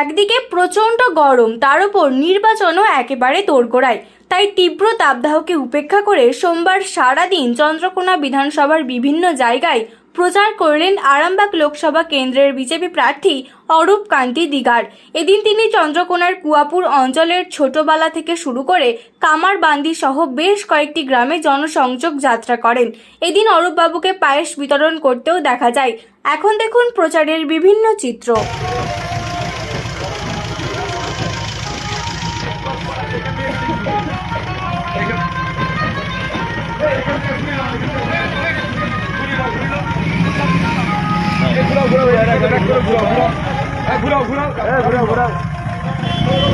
একদিকে প্রচণ্ড গরম, তার উপর নির্বাচনও একেবারে তোড়গোড়ায় তাই তীব্র তাপদাহকে উপেক্ষা করে সোমবার সারাদিন চন্দ্রকোনা বিধানসভার বিভিন্ন জায়গায় প্রচার করলেন আরামবাগ লোকসভা কেন্দ্রের বিজেপি প্রার্থী অরূপ কান্তি দিগার। এদিন তিনি চন্দ্রকোনার কুয়াপুর অঞ্চলের ছোটবালা থেকে শুরু করে কামারবান্দি সহ বেশ কয়েকটি গ্রামে জনসংযোগ যাত্রা করেন। এদিন অরূপবাবুকে পায়েস বিতরণ করতেও দেখা যায়। এখন দেখুন প্রচারের বিভিন্ন চিত্র। ঘুরাও ঘুরাও ঘুরাও ঘুরাও। ঘুরাও।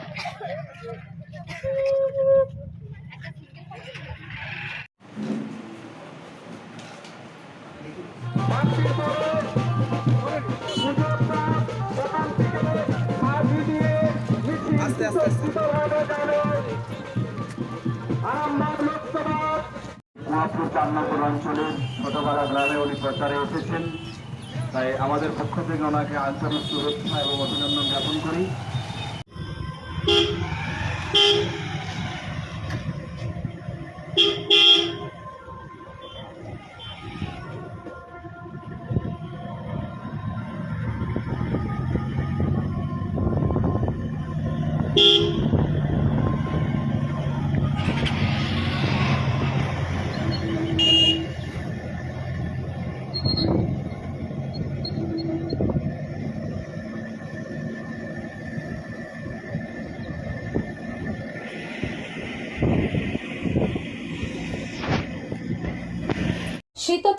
কুয়াপুর চার নম্বর অঞ্চলের ছোটবেলা গ্রামে উনি প্রচারে এসেছেন। তাই আমাদের পক্ষ থেকে ওনাকে আন্তরিক শুভেচ্ছা এবং অভিনন্দন জ্ঞাপন করি।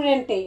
রেস্টুরেন্টে